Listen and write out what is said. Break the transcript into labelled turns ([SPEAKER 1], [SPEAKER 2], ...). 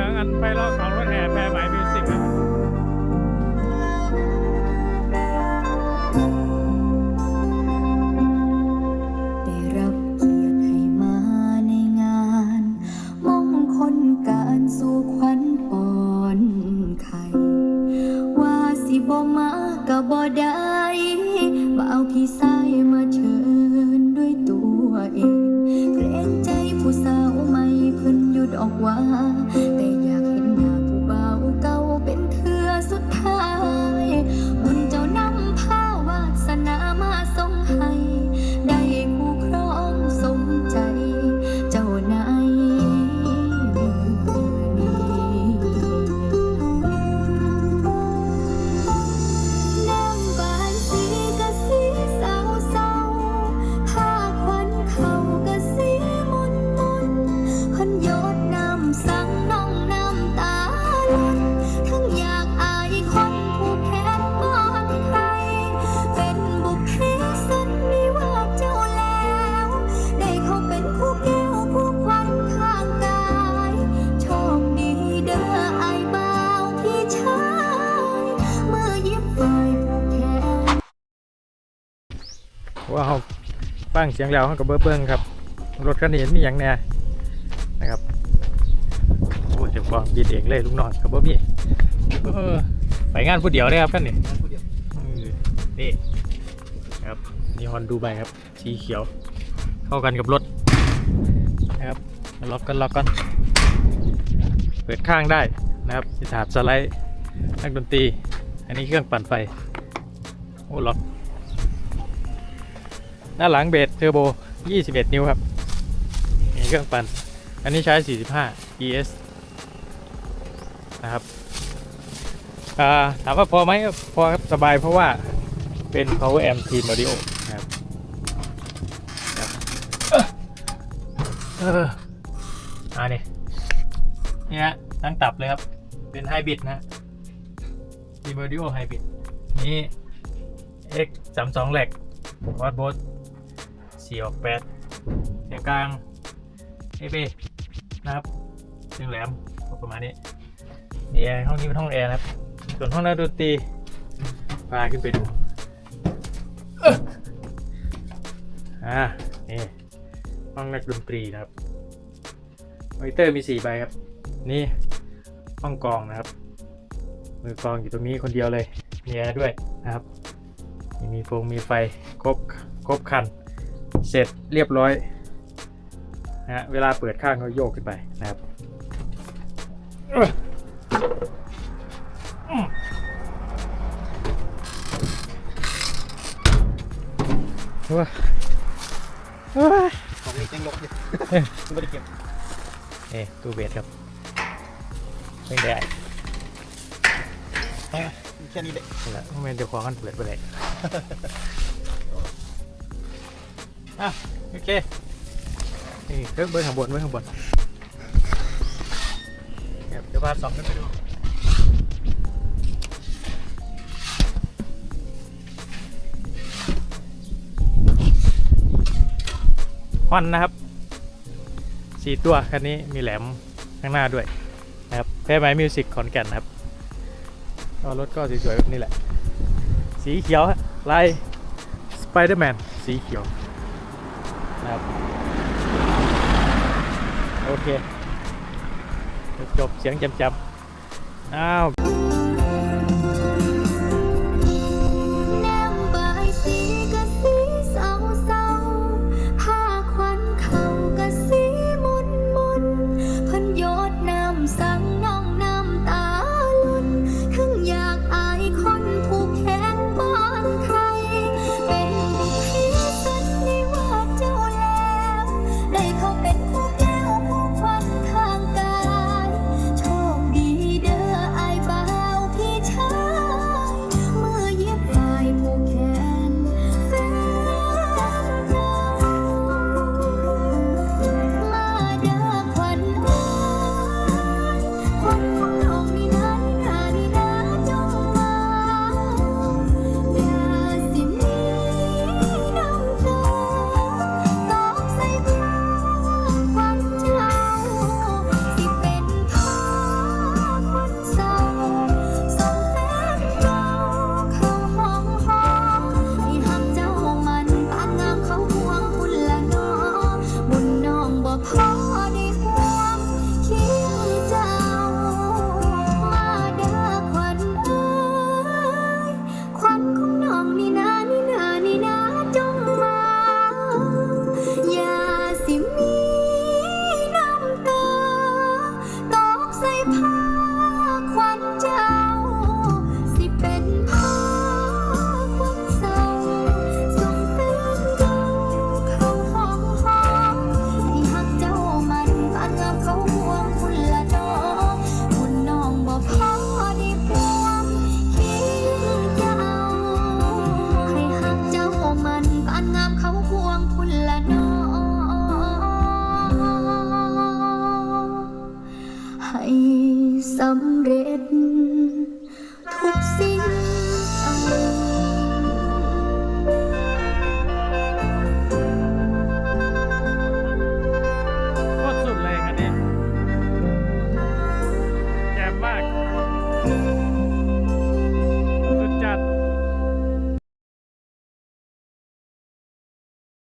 [SPEAKER 1] สียงอันไพเราะของรถแห่แพรหมมิวสิกครับ
[SPEAKER 2] ได้รับเกียรติให้มาในงานมงคลการสู่ขวัญปอนไข่ว่าสิบ่มาก็บ่ได้มาเอาพี่ชายมาเชิญด้วยตัวเอง เกรงใจผู้สาวใหม่เพิ่นหยุดออกว่า ว่าเขา
[SPEAKER 1] ฟังเสียงแล้วเขากับเบิ้งเบิ้งครับ รถคันนี้มีอย่างแน่นะครับโอ้เดี๋ยวบอกบิดเองเลยลุงน้อยกับบ่มีเออไปงานผู้เดียวได้ครับคันนี้นี่ครับนี่ฮอนดูใบครับสีเขียว เข้ากันกับรถนะครับล็อกกันล็อกกันเปิดข้างได้นะครับมีถาดสไลด์นักดนตรี อันนี้เครื่องปั่นไฟโอ้ล็อก หน้าหลังเบสเทอร์โบ 21 นิ้วครับนี่เครื่องปั่น อันนี้ใช้ 45 ES นะครับาถามว่าพอไหมพอครับสบายเพราะว่าเป็น power amp team audio นะครับครับเอออ่านี่นี่ฮะตั้งตับเลยครับ เป็นไฮบริดนะฮะ team audio ไฮบริดนี่ X 3 2แหลกวัดโบส สี่ออกแปดเสียงกลางเอเบนะครับเสียงแหลมประมาณนี้นี่แอร์ห้องนี้เป็นห้องแอร์นะครับ ส่วนห้องนักดนตรีพาขึ้นไปดูอ่านี่ห้องนักดนตรีนะครับมอนิเตอร์มี4ใบครับ นี่ห้องกองนะครับ มือกองอยู่ตรงนี้คนเดียวเลยมีแอร์ด้วยนะครับ มีโฟงมีไฟครบครบคัน เสร็จเรียบร้อยนะฮะเวลาเปิดข้างก็โยกขึ้นไปนะครับเอ้ออืมว้า
[SPEAKER 3] ของเล็กยังลบอยู่
[SPEAKER 1] เอ้ย
[SPEAKER 3] ไม่ได้เก็บ
[SPEAKER 1] เอ้ตู้เบสครับไม่ได้
[SPEAKER 3] แค่นี้เด็ก
[SPEAKER 1] นั่นแหละไม่เดี๋ยวขอกันเปิดไปเลย อะโอเคนี่เรื่องเบอร์ข้างบนเบอร์ข้างบนเดี๋ยวพาสองขึ้นไปดูฮอนนะครับสี่ตัวคันนี้มีแหลมข้างหน้าด้วยนะครับแพ้ไม้มิวสิกขอนแก่นนะครับก็รถก็สวยๆแบบนี้แหละ สีเขียวฮะลายสไปเดอร์แมนสีเขียว นะครับ โอเค จบเสียงจำจำอ้าว
[SPEAKER 2] สำเร็จ ทุกสิ่ง